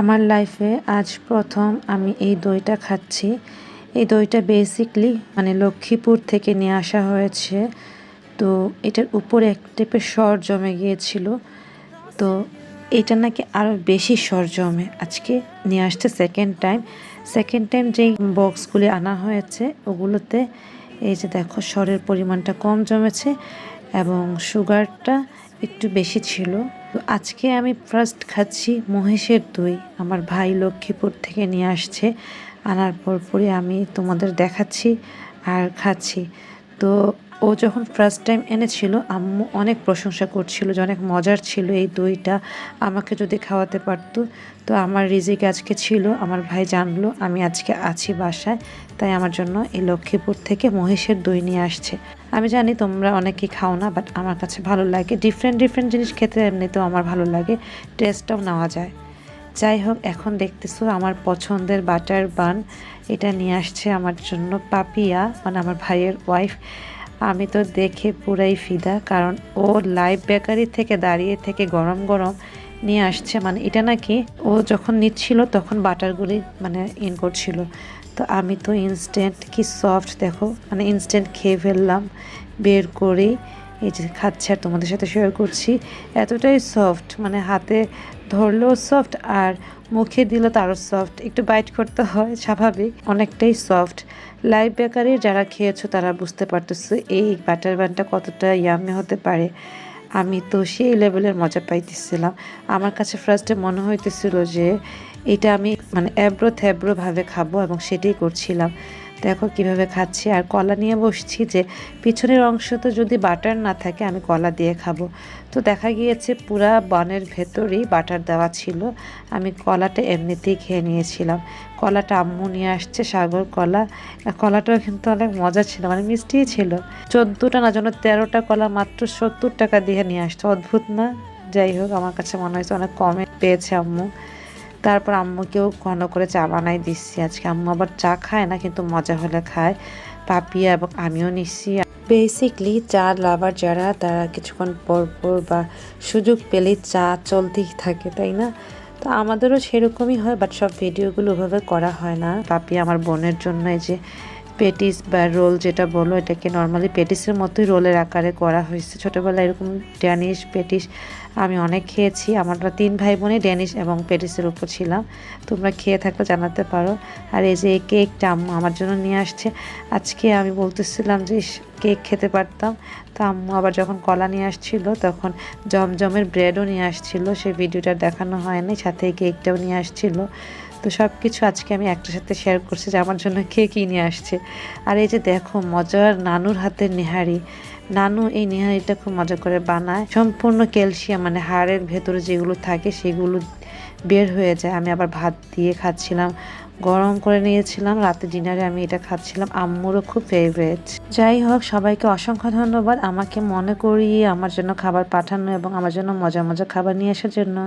আমার লাইফে আজ প্রথম আমি এই দইটা খাচ্ছি। এই দইটা বেসিকলি মানে লক্ষ্মীপুর থেকে নিয়ে আসা হয়েছে। তো এটার উপরে এক টাইপের সর জমে গিয়েছিল। তো এটা নাকি আরও বেশি সর জমে। আজকে নিয়ে আসছে সেকেন্ড টাইম সেকেন্ড টাইম যেই বক্সগুলি আনা হয়েছে, ওগুলোতে এই যে দেখো সরের পরিমাণটা কম জমেছে এবং সুগারটা একটু বেশি ছিল। তো আজকে আমি ফার্স্ট খাচ্ছি মহেশের দই। আমার ভাই লক্ষ্মীপুর থেকে নিয়ে আসছে। আনার পর পরে আমি তোমাদের দেখাচ্ছি আর খাচ্ছি। তো ও যখন ফার্স্ট টাইম এনেছিল, আম্মু অনেক প্রশংসা করছিল যে অনেক মজার ছিল এই দইটা, আমাকে যদি খাওয়াতে পারতো। তো আমার রিজিক আজকে ছিল, আমার ভাই জানলো, আমি আজকে আছি বাসায়, তাই আমার জন্য এই লক্ষ্মীপুর থেকে মহিষের দই নিয়ে আসছে। আমি জানি তোমরা অনেকেই খাও না বাট আমার কাছে ভালো লাগে। ডিফারেন্ট ডিফারেন্ট জিনিস খেতে এমনিতেও আমার ভালো লাগে টেস্টটাও নেওয়া যায়। যাই হোক, এখন দেখতেছো আমার পছন্দের বাটার বান। এটা নিয়ে আসছে আমার জন্য পাপিয়া মানে আমার ভাইয়ের ওয়াইফ আমি তো দেখে পুরাই ফিদা, কারণ ও লাইভ বেকারি থেকে দাঁড়িয়ে থেকে গরম গরম নিয়ে আসছে। মানে এটা নাকি ও যখন নিচ্ছিল তখন বাটারগুলি মানে ইন করছিল। তো আমি তো ইনস্ট্যান্ট কি সফট দেখো মানে ইনস্ট্যান্ট খেয়ে ফেললাম, বের করে। এই যে খাচ্ছে আর তোমাদের সাথে শেয়ার করছি, এতটাই সফট মানে হাতে ধরলেও সফট আর মুখে দিলে তো আরও সফট একটু বাইট করতে হয়, স্বাভাবিক, অনেকটাই সফট লাইভ বেকারির যারা খেয়েছো তারা বুঝতে পারতেছো এই বাটার বানটা কতটা ইয়ামে হতে পারে। আমি তো সেই লেভেলের মজা পাইতেছিলাম। আমার কাছে ফার্স্টে মনে হইতেছিল যে, এটা আমি মানে অ্যাব্রো থ্যাব্রোভাবে খাব এবং সেটাই করছিলাম। দেখো কীভাবে খাচ্ছি। আর কলা নিয়ে বসছি যে পিছনের অংশ তো যদি বাটার না থাকে আমি কলা দিয়ে খাব। তো দেখা গিয়েছে পুরা বনের ভেতরেই বাটার দেওয়া ছিল। আমি কলাটা এমনিতেই খেয়ে নিয়েছিলাম। কলাটা আম্মু নিয়ে আসছে সাগর কলা। কলাটাও কিন্তু অনেক মজা ছিল মানে মিষ্টিই ছিল। চোদ্দোটা না যেন তেরোটা কলা মাত্র সত্তর টাকা দিয়ে নিয়ে আসছে। অদ্ভুত না? যাই হোক, আমার কাছে মনে হয়েছে অনেক কমে পেয়েছে আম্মু। তারপর আম্মুকেও ঘন করে চা বানাই দিচ্ছি। আজকে আম্মু আবার চা খায় না, কিন্তু মজা হলে খায়। পাপিয়া এবং আমিও নিচ্ছি। বেসিকলি চা লাভার যারা, তারা কিছুক্ষণ পর পর বা সুযোগ পেলে চা চলতেই থাকে, তাই না? তো আমাদেরও সেরকমই হয় বাট সব ভিডিওগুলো ওভাবে করা হয় না। পাপিয়া আমার বোনের জন্য এই যে পেটিস বা রোল যেটা বলো, এটাকে নর্মালি পেটিসের মতোই রোলের আকারে করা হয়েছে। ছোটোবেলায় এরকম ড্যানিশ পেটিস আমি অনেক খেয়েছি। আমরা তিন ভাই বোনই ড্যানিশ এবং পেটিসের উপর ছিলাম। তোমরা খেয়ে থাকলে জানাতে পারো। আর এই যে কেকটা আম্মু আমার জন্য নিয়ে আসছে। আজকে আমি বলতেছিলাম যে কেক খেতে পারতাম। তো আম্মু আবার যখন কলা নিয়ে আসছিল, তখন জমজমের ব্রেডও নিয়ে আসছিল। সেই ভিডিওটা দেখানো হয়নি, সাথে কেকটাও নিয়ে আসছিল। তো সব কিছু আজকে আমি একটার সাথে শেয়ার করছি যে আমার জন্য কে কী নিয়ে আসছে। আর এই যে দেখো, মজার নানুর হাতের নেহারি। নানু এই নেহারিটা খুব মজা করে বানায়। সম্পূর্ণ ক্যালসিয়াম মানে হাড়ের ভেতরে যেগুলো থাকে সেগুলো বের হয়ে যায়। আমি আবার ভাত দিয়ে খাচ্ছিলাম, গরম করে নিয়েছিলাম। রাতে ডিনারে আমি এটা খাচ্ছিলাম। আম্মুরও খুব ফেভারেট যাই হোক, সবাইকে অসংখ্য ধন্যবাদ আমাকে মনে করিয়ে আমার জন্য খাবার পাঠানো এবং আমার জন্য মজা মজা খাবার নিয়ে আসার জন্য।